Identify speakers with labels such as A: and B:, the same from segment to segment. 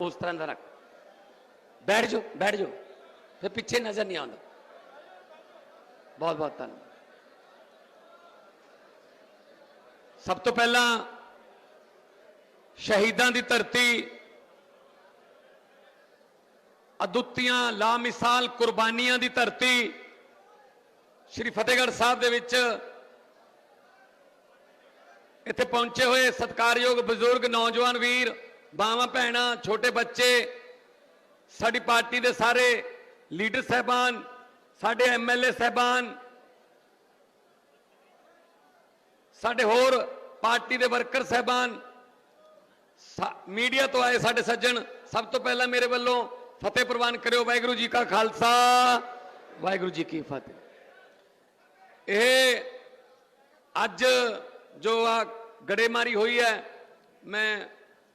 A: ਉਸ ਤਰ੍ਹਾਂ ਦਾ ਰੱਖ। ਬੈਠ ਜਾਓ ਬੈਠ ਜਾਓ। ਫਿਰ ਪਿੱਛੇ ਨਜ਼ਰ ਨਹੀਂ ਆਉਂਦਾ। ਬਹੁਤ ਬਹੁਤ ਧੰਨਵਾਦ। ਸਭ ਤੋਂ ਪਹਿਲਾਂ ਸ਼ਹੀਦਾਂ ਦੀ ਧਰਤੀ ਅਦੁੱਤੀਆਂ ਲਾਮਿਸਾਲ ਕੁਰਬਾਨੀਆਂ ਦੀ ਧਰਤੀ ਸ਼੍ਰੀ ਫਤਿਹਗੜ੍ਹ ਸਾਹਿਬ ਦੇ ਵਿੱਚ ਇੱਥੇ ਪਹੁੰਚੇ ਹੋਏ ਸਤਿਕਾਰਯੋਗ ਬਜ਼ੁਰਗ ਨੌਜਵਾਨ ਵੀਰ ਬਾਵਾਂ ਭੈਣਾਂ, ਛੋਟੇ ਬੱਚੇ, ਸਾਡੀ ਪਾਰਟੀ ਦੇ ਸਾਰੇ ਲੀਡਰ ਸਹਿਬਾਨ, ਸਾਡੇ ਐਮਐਲਏ ਸਹਿਬਾਨ, ਸਾਡੇ ਹੋਰ ਪਾਰਟੀ ਦੇ ਵਰਕਰ ਸਹਿਬਾਨ, ਸਾ- ਮੀਡੀਆ ਤੋਂ ਆਏ ਸਾਡੇ ਸੱਜਣ, ਸਭ ਤੋਂ ਪਹਿਲਾਂ ਮੇਰੇ ਵੱਲੋਂ ਫਤਿਹ ਪ੍ਰਵਾਨ ਕਰਿਓ, ਵਾਹਿਗੁਰੂ ਜੀ ਕਾ ਖਾਲਸਾ, ਵਾਹਿਗੁਰੂ ਜੀ ਕੀ ਫਤਿਹ। ਇਹ ਅੱਜ ਜੋ ਆ ਗੜੇਮਾਰੀ ਹੋਈ ਹੈ, ਮੈਂ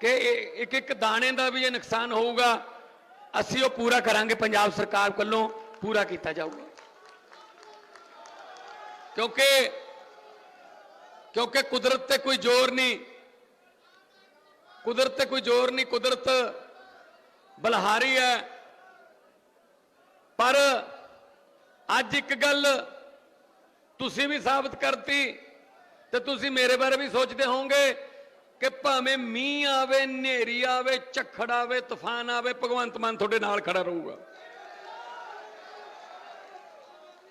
A: ਕਿ ਇੱਕ ਇੱਕ ਦਾਣੇ ਦਾ ਵੀ ਇਹ ਨੁਕਸਾਨ ਹੋਊਗਾ, ਅਸੀਂ ਉਹ ਪੂਰਾ ਕਰਾਂਗੇ, ਪੰਜਾਬ ਸਰਕਾਰ ਵੱਲੋਂ ਪੂਰਾ ਕੀਤਾ ਜਾਊਗਾ। ਕਿਉਂਕਿ ਕਿਉਂਕਿ ਕੁਦਰਤ ਤੇ ਕੋਈ ਜ਼ੋਰ ਨਹੀਂ, ਕੁਦਰਤ ਤੇ ਕੋਈ ਜ਼ੋਰ ਨਹੀਂ, ਕੁਦਰਤ ਬਲਹਾਰੀ ਹੈ। ਪਰ ਅੱਜ ਇੱਕ ਗੱਲ ਤੁਸੀਂ ਵੀ ਸਾਬਤ ਕਰਤੀ ਤੇ ਤੁਸੀਂ ਮੇਰੇ ਬਾਰੇ ਵੀ ਸੋਚਦੇ ਹੋਵੋਗੇ ਕਿ ਭਾਵੇਂ ਮੀਂਹ ਆਵੇ, ਹਨੇਰੀ ਆਵੇ, ਝੱਖੜ ਆਵੇ, ਤੂਫਾਨ ਆਵੇ, ਭਗਵੰਤ ਮਾਨ ਤੁਹਾਡੇ ਨਾਲ ਖੜਾ ਰਹੂਗਾ।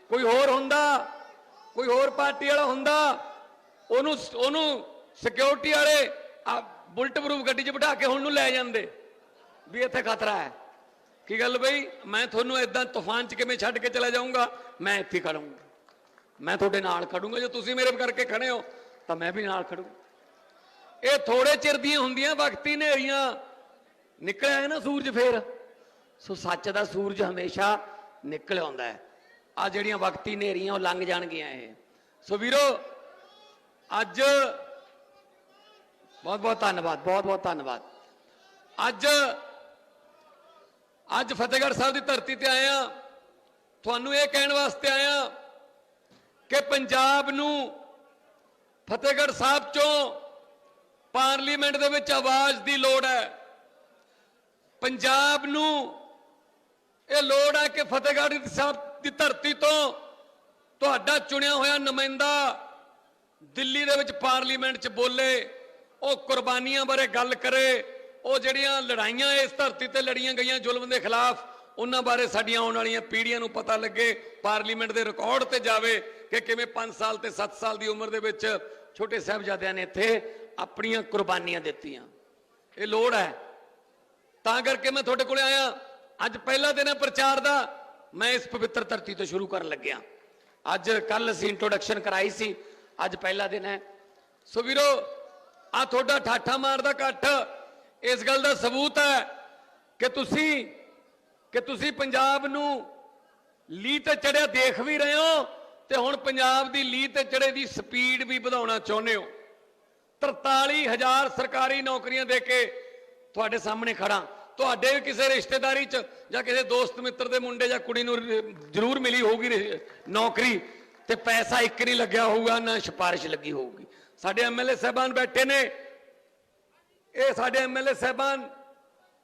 A: ਕੋਈ ਹੋਰ ਹੁੰਦਾ? ਕੋਈ ਹੋਰ ਪਾਰਟੀ ਵਾਲਾ ਹੁੰਦਾ? ਉਹਨੂੰ ਉਹਨੂੰ ਸਿਕਿਉਰਿਟੀ ਵਾਲੇ ਆ ਬੁਲਟ ਪ੍ਰੂਫ ਗੱਡੀ 'ਚ ਬਿਠਾ ਕੇ ਹੁਣ ਨੂੰ ਲੈ ਜਾਂਦੇ। ਵੀ ਇੱਥੇ ਖਤਰਾ ਹੈ। ਕੀ ਗੱਲ ਬਈ? ਮੈਂ ਤੁਹਾਨੂੰ ਇਦਾਂ ਤੂਫਾਨ 'ਚ ਕਿਵੇਂ ਛੱਡ ਕੇ ਚਲਾ ਜਾਊਂਗਾ? ਮੈਂ ਇੱਥੇ ਖੜੂੰਗਾ ਮੈਂ ਤੁਹਾਡੇ ਨਾਲ ਖੜੂੰਗਾ। ਜੇ ਤੁਸੀਂ ਮੇਰੇ ਕਰਕੇ ਖੜੇ ਹੋ, ਤਾਂ ਮੈਂ ਵੀ ਨਾਲ ਖੜੂ ਇਹ ਥੋੜੇ ਚਿਰ ਦੀਆਂ ਹੁੰਦੀਆਂ, ਵਕਤੀ ਹਨੇਰੀਆਂ। ਨਿਕਲ ਆਇਆ ਨਾ ਸੂਰਜ ਫੇਰ। ਸੋ ਸੱਚ ਦਾ ਸੂਰਜ ਹਮੇਸ਼ਾ ਨਿਕਲ ਆਉਂਦਾ ਹੈ। ਆ ਜਿਹੜੀਆਂ ਵਕਤੀ ਹਨੇਰੀਆਂ, ਉਹ ਲੰਘ ਜਾਣਗੀਆਂ ਇਹ। ਸੋ ਵੀਰੋ, ਅੱਜ ਬਹੁਤ ਬਹੁਤ ਧੰਨਵਾਦ, ਬਹੁਤ ਬਹੁਤ ਧੰਨਵਾਦ। ਅੱਜ ਅੱਜ ਫਤਿਹਗੜ੍ਹ ਸਾਹਿਬ ਦੀ ਧਰਤੀ ਤੇ ਆਇਆ ਤੁਹਾਨੂੰ ਇਹ ਕਹਿਣ ਵਾਸਤੇ ਆਇਆ ਕਿ ਪੰਜਾਬ ਨੂੰ ਫਤਿਹਗੜ੍ਹ ਸਾਹਿਬ ਚੋਂ ਪਾਰਲੀਮੈਂਟ ਦੇ ਵਿੱਚ ਆਵਾਜ਼ ਦੀ ਲੋੜ ਹੈ। ਪੰਜਾਬ ਨੂੰ ਇਹ ਲੋੜ ਹੈ ਕਿ ਫਤਿਹਗੜ੍ਹ ਸਾਹਿਬ ਦੀ ਧਰਤੀ ਤੋਂ ਤੁਹਾਡਾ ਚੁਣਿਆ ਹੋਇਆ ਨੁਮਾਇੰਦਾ ਦਿੱਲੀ ਦੇ ਵਿੱਚ ਪਾਰਲੀਮੈਂਟ 'ਚ ਬੋਲੇ, ਉਹ ਕੁਰਬਾਨੀਆਂ ਬਾਰੇ ਗੱਲ ਕਰੇ, ਉਹ ਜਿਹੜੀਆਂ ਲੜਾਈਆਂ ਇਸ ਧਰਤੀ ਤੇ ਲੜੀਆਂ ਗਈਆਂ ਜ਼ੁਲਮ ਦੇ ਖਿਲਾਫ, ਉਹਨਾਂ ਬਾਰੇ ਸਾਡੀਆਂ ਆਉਣ ਵਾਲੀਆਂ ਪੀੜ੍ਹੀਆਂ ਨੂੰ ਪਤਾ ਲੱਗੇ, ਪਾਰਲੀਮੈਂਟ ਦੇ ਰਿਕਾਰਡ ਤੇ ਜਾਵੇ ਕਿ ਕਿਵੇਂ 5 ਸਾਲ ਤੇ 7 ਸਾਲ ਦੀ ਉਮਰ ਦੇ ਵਿੱਚ ਛੋਟੇ ਸਾਹਿਬਜ਼ਾਦਿਆਂ ਨੇ ਇੱਥੇ ਆਪਣੀਆਂ ਕੁਰਬਾਨੀਆਂ ਦਿੱਤੀਆਂ। ਇਹ ਲੋੜ ਹੈ। ਤਾਂ ਕਰਕੇ ਮੈਂ ਤੁਹਾਡੇ ਕੋਲੇ ਆਇਆ। ਅੱਜ ਪਹਿਲਾ ਦਿਨ ਹੈ ਪ੍ਰਚਾਰ ਦਾ। ਮੈਂ ਇਸ ਪਵਿੱਤਰ ਧਰਤੀ ਤੋਂ ਸ਼ੁਰੂ ਕਰਨ ਲੱਗਿਆ। ਅੱਜ ਕੱਲ ਅਸੀਂ ਇੰਟਰੋਡਕਸ਼ਨ ਕਰਾਈ ਸੀ। ਅੱਜ ਪਹਿਲਾ ਦਿਨ ਹੈ। ਸੋ ਵੀਰੋ ਆ ਤੁਹਾਡਾ ਠਾਠਾ ਮਾਰਦਾ ਇਕੱਠ। ਇਸ ਗੱਲ ਦਾ ਸਬੂਤ ਹੈ ਕਿ ਤੁਸੀਂ ਕਿ ਤੁਸੀਂ ਪੰਜਾਬ ਨੂੰ ਲੀ ਤੇ ਚੜਿਆ ਦੇਖ ਵੀ ਰਹੇ ਹੋ ਤੇ ਹੁਣ ਪੰਜਾਬ ਦੀ ਲੀ ਤੇ ਚੜੇ ਦੀ ਸਪੀਡ ਵੀ ਵਧਾਉਣਾ ਚਾਹੁੰਦੇ ਹੋ। 43000 ਸਰਕਾਰੀ ਨੌਕਰੀਆਂ ਦੇ ਕੇ ਤੁਹਾਡੇ ਸਾਹਮਣੇ ਖੜਾ। ਤੁਹਾਡੇ ਵੀ ਕਿਸੇ ਰਿਸ਼ਤੇਦਾਰੀ 'ਚ ਜਾਂ ਕਿਸੇ ਦੋਸਤ ਮਿੱਤਰ ਦੇ ਮੁੰਡੇ ਜਾਂ ਕੁੜੀ ਨੂੰ ਜ਼ਰੂਰ ਮਿਲੀ ਹੋਊਗੀ ਨੌਕਰੀ ਤੇ ਪੈਸਾ ਇੱਕ ਨਹੀਂ ਲੱਗਿਆ ਹੋਊਗਾ, ਨਾ ਸਿਫਾਰਿਸ਼ ਲੱਗੀ ਹੋਊਗੀ। ਸਾਡੇ ਐਮਐਲਏ ਸਹਿਬਾਨ ਬੈਠੇ ਨੇ। ਇਹ ਸਾਡੇ ਐਮਐਲਏ ਸਹਿਬਾਨ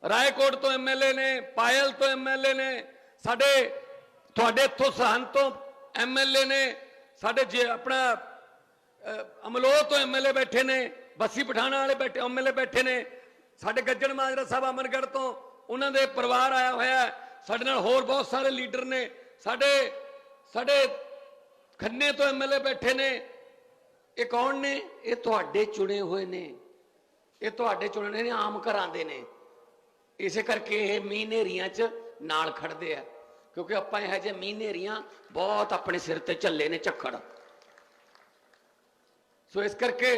A: ਰਾਏਕੋਟ ਤੋਂ ਐਮਐਲਏ ਨੇ, ਪਾਇਲ ਤੋਂ ਐਮਐਲਏ ਨੇ, ਸਾਡੇ ਤੁਹਾਡੇ ਇੱਥੋਂ ਸਰਹੰਦ ਤੋਂ ਐਮਐਲਏ ਨੇ, ਸਾਡੇ ਜੇ ਆਪਣਾ ਅਮਲੋਹ ਤੋਂ ਐਮਐਲਏ ਬੈਠੇ ਨੇ, ਬੱਸੀ ਪਠਾਣਾ ਵਾਲੇ ਬੈਠੇ ਐਮਐਲਏ ਬੈਠੇ ਨੇ। ਸਾਡੇ ਗੱਜਣ ਮਾਜਰਾ ਸਾਹਿਬ ਅਮਰਗੜ੍ਹ ਤੋਂ, ਉਹਨਾਂ ਦੇ ਪਰਿਵਾਰ ਆਇਆ ਹੋਇਆ ਸਾਡੇ ਨਾਲ ਹੋਰ ਬਹੁਤ ਸਾਰੇ ਲੀਡਰ ਨੇ। ਸਾਡੇ ਸਾਡੇ ਖੰਨੇ ਤੋਂ ਐਮਐਲਏ ਬੈਠੇ ਨੇ। ਇਹ ਕੌਣ ਨੇ? ਇਹ ਤੁਹਾਡੇ ਚੁਣੇ ਹੋਏ ਨੇ। ਇਹ ਤੁਹਾਡੇ ਚੁਣੇ ਨੇ ਆਮ ਘਰਾਂ ਦੇ ਨੇ। ਇਸੇ ਕਰਕੇ ਇਹ ਮੀਂਹ ਨੇਰੀਆਂ 'ਚ ਨਾਲ ਖੜਦੇ ਆ। ਕਿਉਂਕਿ ਆਪਾਂ ਇਹ ਜਿਹੇ ਮੀਂਹ ਨੇਰੀਆਂ ਬਹੁਤ ਆਪਣੇ ਸਿਰ ਤੇ ਝੱਲੇ ਨੇ ਝੱਖੜ। ਸੋ ਇਸ ਕਰਕੇ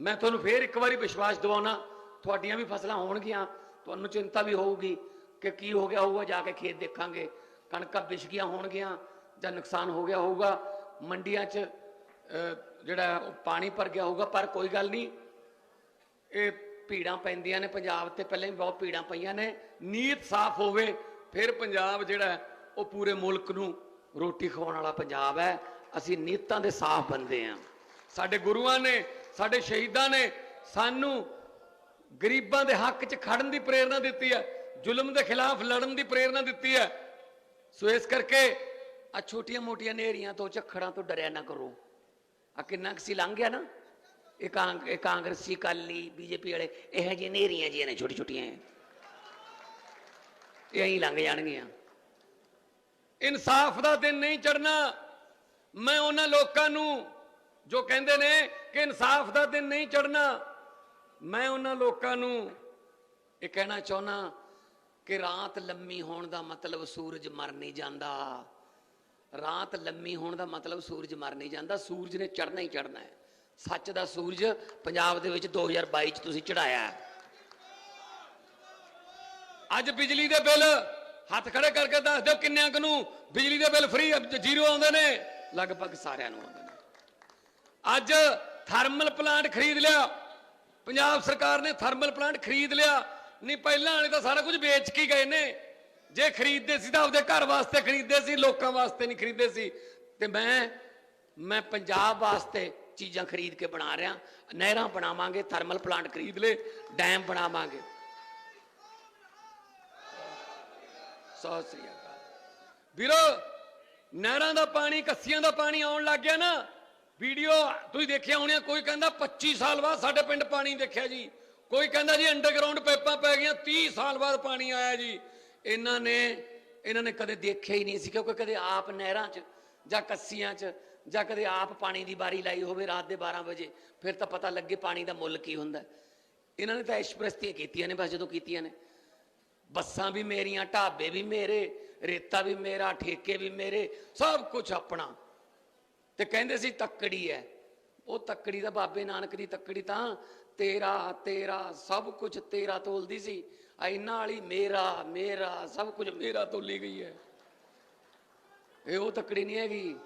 A: ਮੈਂ ਤੁਹਾਨੂੰ ਫੇਰ ਇੱਕ ਵਾਰੀ ਵਿਸ਼ਵਾਸ ਦਿਵਾਉਣਾ ਤੁਹਾਡੀਆਂ ਵੀ ਫਸਲਾਂ ਹੋਣਗੀਆਂ ਤੁਹਾਨੂੰ ਚਿੰਤਾ ਵੀ ਹੋਊਗੀ
B: ਕਿ ਕੀ ਹੋ ਗਿਆ ਹੋਊਗਾ ਜਾ ਕੇ ਖੇਤ ਦੇਖਾਂਗੇ ਕਣਕਾਂ ਵਿਛ ਗਈਆਂ ਹੋਣਗੀਆਂ ਜਾਂ ਨੁਕਸਾਨ ਹੋ ਗਿਆ ਹੋਊਗਾ ਮੰਡੀਆਂ 'ਚ ਅਹ, ਜਿਹੜਾ ਉਹ ਪਾਣੀ ਭਰ ਗਿਆ ਹੋਊਗਾ ਪਰ ਕੋਈ ਗੱਲ ਨਹੀਂ ਇਹ ਭੀੜਾਂ ਪੈਂਦੀਆਂ ਨੇ ਪੰਜਾਬ ਤੇ ਪਹਿਲਾਂ ਵੀ ਬਹੁਤ ਭੀੜਾਂ ਪਈਆਂ ਨੇ
A: ਨੀਤ ਸਾਫ਼ ਹੋਵੇ ਫਿਰ ਪੰਜਾਬ ਜਿਹੜਾ ਹੈ, ਉਹ ਪੂਰੇ ਮੁਲਕ ਨੂੰ
B: ਰੋਟੀ ਖਵਾਉਣ ਵਾਲਾ ਪੰਜਾਬ ਹੈ ਅਸੀਂ ਨੀਤਾਂ ਦੇ ਸਾਫ਼ ਬੰਦੇ ਹਾਂ
A: ਸਾਡੇ ਗੁਰੂਆਂ ਨੇ, ਸਾਡੇ ਸ਼ਹੀਦਾਂ ਨੇ ਸਾਨੂੰ ਗਰੀਬਾਂ ਦੇ ਹੱਕ 'ਚ ਖੜਨ ਦੀ ਪ੍ਰੇਰਣਾ ਦਿੱਤੀ ਹੈ, ਜ਼ੁਲਮ ਦੇ ਖਿਲਾਫ ਲੜਨ ਦੀ ਪ੍ਰੇਰਣਾ ਦਿੱਤੀ ਹੈ। ਸੋ ਇਸ ਕਰਕੇ
B: ਆ ਛੋਟੀਆਂ ਮੋਟੀਆਂ ਨੇਰੀਆਂ ਤੋਂ, ਝੱਖੜਾਂ ਤੋਂ ਡਰਿਆ ਨਾ ਕਰੋ। ਆ ਕਿੰਨਾ ਕੁ ਸੀ ਲੰਘ ਗਿਆ ਨਾ? ਇਹ ਕਾਂ- ਇਹ ਕਾਂਗਰਸੀ ਕਾਲੀ ਬੀਜੇਪੀ ਵਾਲੇ, ਇਹੋ ਜਿਹੇ ਨੇਰੀਆਂ ਜੀਆਂ ਨੇ ਛੋਟੀ ਛੋਟੀਆਂ ਇਹ ਐਂ ਲੰਘ ਜਾਣਗੀਆਂ।
A: ਇਨਸਾਫ ਦਾ ਦਿਨ ਨਹੀਂ ਚੜਨਾ ਮੈਂ ਉਹਨਾਂ ਲੋਕਾਂ ਨੂੰ ਜੋ ਕਹਿੰਦੇ ਨੇ ਕਿ ਇਨਸਾਫ ਦਾ ਦਿਨ ਨਹੀਂ ਚੜਨਾ ਮੈਂ ਉਹਨਾਂ ਲੋਕਾਂ ਨੂੰ
B: ਇਹ ਕਹਿਣਾ ਚਾਹੁੰਦਾ ਕਿ ਰਾਤ ਲੰਮੀ ਹੋਣ ਦਾ ਮਤਲਬ ਸੂਰਜ ਮਰ ਨਹੀਂ ਜਾਂਦਾ। ਰਾਤ ਲੰਮੀ ਹੋਣ ਦਾ ਮਤਲਬ ਸੂਰਜ ਮਰ ਨਹੀਂ ਜਾਂਦਾ, ਸੂਰਜ ਨੇ ਚੜਨਾ ਹੀ ਚੜਨਾ ਹੈ। ਸੱਚ ਦਾ ਸੂਰਜ ਪੰਜਾਬ ਦੇ ਵਿੱਚ 2022 ਚ ਤੁਸੀਂ ਚੜਾਇਆ
A: ਅੱਜ ਬਿਜਲੀ ਦੇ ਬਿੱਲ ਹੱਥ ਖੜੇ ਕਰਕੇ ਦੱਸ ਦਿਓ ਕਿੰਨਿਆਂ ਕੁ ਨੂੰ? ਬਿਜਲੀ ਦੇ ਬਿੱਲ ਫ੍ਰੀ ਜ਼ੀਰੋ ਆਉਂਦੇ ਨੇ।
B: ਲਗਭਗ ਸਾਰਿਆਂ ਨੂੰ
A: ਅੱਜ ਥਰਮਲ ਪਲਾਂਟ ਖਰੀਦ ਲਿਆ। ਪੰਜਾਬ ਸਰਕਾਰ ਨੇ ਥਰਮਲ ਪਲਾਂਟ ਖਰੀਦ ਲਿਆ। ਨਹੀਂ, ਪਹਿਲਾਂ ਵਾਲੇ ਤਾਂ ਸਾਰਾ ਕੁਝ ਵੇਚ ਕੇ ਗਏ ਨੇ। ਜੇ ਖਰੀਦਦੇ ਸੀ ਤਾਂ ਆਪਦੇ ਘਰ ਵਾਸਤੇ ਖਰੀਦਦੇ ਸੀ, ਲੋਕਾਂ ਵਾਸਤੇ ਨਹੀਂ ਖਰੀਦਦੇ ਸੀ।
B: ਤੇ ਮੈਂ ਮੈਂ ਪੰਜਾਬ ਵਾਸਤੇ ਚੀਜ਼ਾਂ ਖਰੀਦ ਕੇ ਬਣਾ ਰਿਹਾ। ਨਹਿਰਾਂ ਬਣਾਵਾਂਗੇ, ਥਰਮਲ ਪਲਾਂਟ ਖਰੀਦ ਲੈ ਡੈਮ ਬਣਾਵਾਂਗੇ। ਸੋ ਸ੍ਰੀ ਅਕਾਲ।
A: ਵੀਰੋ ਨਹਿਰਾਂ ਦਾ ਪਾਣੀ, ਕੱਸੀਆਂ ਦਾ ਪਾਣੀ ਆਉਣ ਲੱਗ ਗਿਆ ਨਾ। ਵੀਡੀਓ ਤੁਸੀਂ ਦੇਖਿਆ ਹੋਣੀਆਂ, ਕੋਈ ਕਹਿੰਦਾ 25 ਸਾਲ ਬਾਅਦ ਸਾਡੇ ਪਿੰਡ ਪਾਣੀ ਦੇਖਿਆ ਜੀ। ਕੋਈ ਕਹਿੰਦਾ ਜੀ ਅੰਡਰਗਰਾਉਂਡ ਪਾਈਪਾਂ ਪੈ ਗਈਆਂ 30 ਸਾਲ ਬਾਅਦ ਪਾਣੀ ਆਇਆ ਜੀ।
B: ਇਹਨਾਂ ਨੇ ਇਹਨਾਂ ਨੇ ਕਦੇ ਦੇਖਿਆ ਹੀ ਨਹੀਂ ਸੀ, ਕਿਉਂਕਿ ਕਦੇ ਆਪ ਨਹਿਰਾਂ 'ਚ ਜਾਂ ਕੱਸੀਆਂ 'ਚ ਜਾਂ ਕਦੇ ਆਪ ਪਾਣੀ ਦੀ ਬਾਰੀ ਲਾਈ ਹੋਵੇ ਰਾਤ ਦੇ 12 ਵਜੇ, ਫਿਰ ਤਾਂ ਪਤਾ ਲੱਗੇ ਪਾਣੀ ਦਾ ਮੁੱਲ ਕੀ ਹੁੰਦਾ। ਹੈ। ਇਹਨਾਂ ਨੇ ਤਾਂ ਐਸ਼ਪ੍ਰਸਤੀਆਂ ਕੀਤੀਆਂ ਨੇ, ਬਸ ਜਦੋਂ ਕੀਤੀਆਂ ਨੇ। ਬੱਸਾਂ ਵੀ ਮੇਰੀਆਂ, ਢਾਬੇ ਵੀ ਮੇਰੇ ਰੇਤਾ ਵੀ ਮੇਰਾ, ਠੇਕੇ ਵੀ ਮੇਰੇ, ਸਭ ਕੁਝ ਆਪਣਾ। ਤੇ ਕਹਿੰਦੇ ਸੀ, ਤੱਕੜੀ ਹੈ ਉਹ ਤੱਕੜੀ ਦਾ ਬਾਬੇ ਨਾਨਕ ਦੀ ਤੱਕੜੀ ਤਾਂ ਤੇਰਾ ਤੇਰਾ, ਸਭ ਕੁਝ ਤੇਰਾ ਤੋਲਦੀ ਸੀ। ਆ ਇਹਨਾਂ ਵਾਲੀ ਮੇਰਾ ਮੇਰਾ, ਸਭ ਕੁਝ ਮੇਰਾ ਤੋਲੀ ਗਈ ਹੈ ਇਹ ਉਹ ਤੱਕੜੀ ਨਹੀਂ ਹੈਗੀ।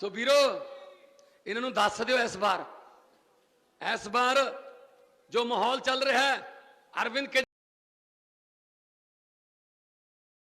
A: ਸੋ ਵੀਰੋ, ਇਹਨਾਂ ਨੂੰ ਦੱਸ ਦਿਓ ਇਸ ਵਾਰ। ਇਸ ਵਾਰ ਜੋ ਮਾਹੌਲ ਚੱਲ ਰਿਹਾ ਹੈ, ਅਰਵਿੰਦ ਕੇ